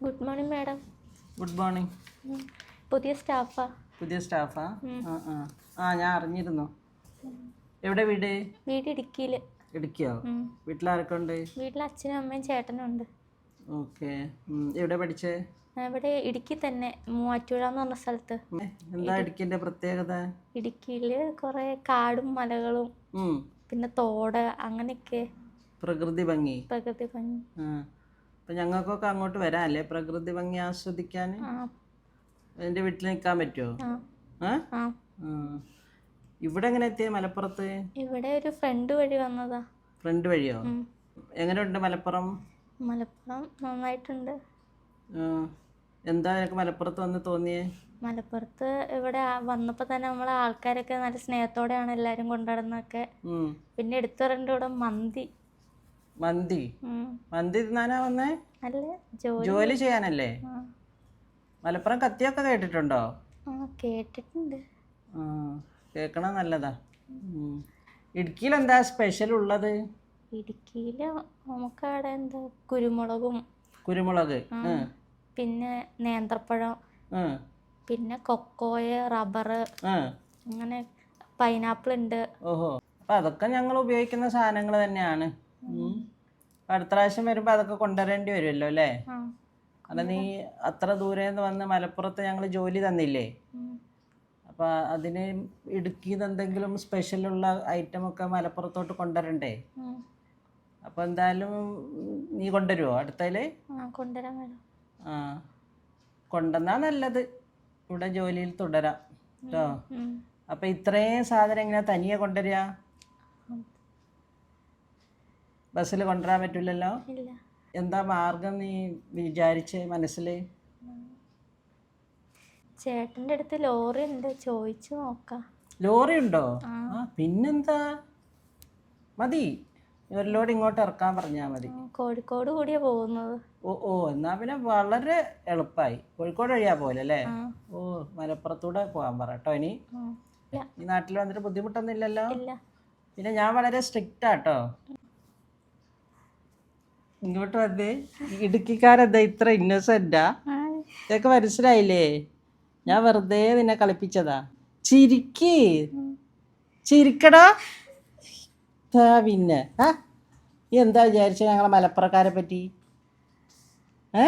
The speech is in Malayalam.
Good morning madam good morning പുതിയ സ്റ്റാഫാ? പുതിയ സ്റ്റാഫാ? ആ ഞാൻ അറിഞ്ഞിരുന്നു. എവിടെ വീട്? വീട് ഇടുക്കിയിൽ ഇടുക്കിയോ? വീട്ടിലാരൊക്കെ ഉണ്ട് വീട്ടിൽ അച്ഛനും അമ്മയും ചേട്ടനും ഉണ്ട് ഓക്കെ എവിടെ പഠിച്ചേ? അവിടെ ഇവിടെ ഇടുക്കി തന്നെ മൂവാറ്റുപുഴ എന്ന് പറഞ്ഞ സ്ഥലത്ത്. എന്താ ഇടുക്കിന്റെ പ്രത്യേകത? ഇടുക്കിയിൽ കുറേ കാടും മലകളും പിന്നെ തോട് അങ്ങനെയൊക്കെ. പ്രകൃതി ഭംഗി. പ്രകൃതി ഭംഗി. അപ്പം ഞങ്ങൾക്കൊക്കെ അങ്ങോട്ട് വരാം അല്ലേ പ്രകൃതി ഭംഗി ആസ്വദിക്കാൻ എന്റെ എന്റെ വീട്ടിൽ നിൽക്കാൻ പറ്റുമോ ആ. ഇവിടെ എങ്ങനെ എത്തിയ മലപ്പുറത്ത്? ഇവിടെ ഒരു ഫ്രണ്ട് വഴി വന്നതാ. ഫ്രണ്ട് വഴിയോ. എങ്ങനെയുണ്ട് മലപ്പുറം? മലപ്പുറം നന്നായിട്ടുണ്ട്. എന്താ നിനക്ക് മലപ്പുറത്ത് വന്ന് തോന്നിയേ? മലപ്പുറത്ത് ഇവിടെ വന്നപ്പോൾ തന്നെ നമ്മളെ ആൾക്കാരൊക്കെ നല്ല സ്നേഹത്തോടെയാണ് എല്ലാരും കൊണ്ടുനടന്നൊക്കെ. പിന്നെ എടുത്തു പറയേണ്ട ഇവിടെ മന്തി. മന്തി. മന്തി തിന്നാനാ വന്നേ? ജോലി. ചെയ്യാനല്ലേ? മലപ്പുറം കത്തിയൊക്കെ കേട്ടിട്ടുണ്ടോ? ആ കേട്ടിട്ടുണ്ട്. കേക്കണ നല്ലതാ. ഇടുക്കിയിൽ എന്താ സ്പെഷ്യൽ ഉള്ളത്? ഇടുക്കിയിൽ നമുക്ക് അവിടെ എന്താ കുരുമുളകും. കുരുമുളക്. പിന്നെ നേന്ത്രപ്പഴം. പിന്നെ കൊക്കോയ റബ്ബർ. അങ്ങനെ പൈനാപ്പിൾ ഉണ്ട്. ഓഹോ. അപ്പൊ അതൊക്കെ ഞങ്ങൾ ഉപയോഗിക്കുന്ന സാധനങ്ങൾ തന്നെയാണ്. അടുത്ത പ്രാവശ്യം വരുമ്പോ അതൊക്കെ കൊണ്ടുവരേണ്ടി വരുമല്ലോ അല്ലേ? അല്ല കാരണം നീ അത്ര ദൂരെ നിന്ന് വന്ന് മലപ്പുറത്ത് ഞങ്ങൾ ജോലി തന്നില്ലേ? അപ്പൊ അതിന് ഇടുക്കിന്ന് എന്തെങ്കിലും സ്പെഷ്യൽ ഉള്ള ഐറ്റം ഒക്കെ മലപ്പുറത്തോട്ട് കൊണ്ടുവരണ്ടേ? അപ്പൊ എന്തായാലും നീ കൊണ്ടുവരുമോ അടുത്തതിൽ ആ കൊണ്ടുവന്നാ നല്ലത്. ഇവിടെ ജോലിയിൽ തുടരാം കേട്ടോ അപ്പൊ ഇത്രയും സാധനം എങ്ങനെയാ തനിയെ കൊണ്ടുവരിക ബസ്സിൽ കൊണ്ടുവരാൻ പറ്റില്ലല്ലോ എന്താ മാർഗം നീ വിചാരിച്ച് മനസ്സിൽ? ചേട്ടന്റെ അടുത്ത് ലോറി ഉണ്ട്. ചോദിച്ചു നോക്കാം. ലോറി ഉണ്ടോ? ആ. പിന്നെന്താ? മതി. ഇവരിലോട് ഇങ്ങോട്ട് ഇറക്കാൻ പറഞ്ഞാൽ മതി. കോഴിക്കോട് കൂടിയാ പോകുന്നത്. ഓ ഓ എന്നാ പിന്നെ വളരെ എളുപ്പമായി കോഴിക്കോട് വഴിയാ പോലെ അല്ലേ? ഓ മലപ്പുറത്തൂടെ പോകാൻ പറ കേട്ടോ ഇനി. ഈ നാട്ടിൽ വന്നിട്ട് ബുദ്ധിമുട്ടൊന്നും ഇല്ലല്ലോ? പിന്നെ ഞാൻ വളരെ സ്ട്രിക്റ്റ് ആട്ടോ ഇങ്ങോട്ട് വന്നേ. ഇടുക്കിക്കാരെന്താ ഇത്ര ഇന്നസെന്റാ ഇതൊക്കെ മനസ്സിലായില്ലേ? ഞാൻ വെറുതെ നിന്നെ കളിപ്പിച്ചതാ. ചിരിക്ക്. ചിരിക്കടാ. പിന്നെ. ആ നീ എന്താ വിചാരിച്ച ഞങ്ങളെ മലപ്പുറക്കാരെ പറ്റി ഏ?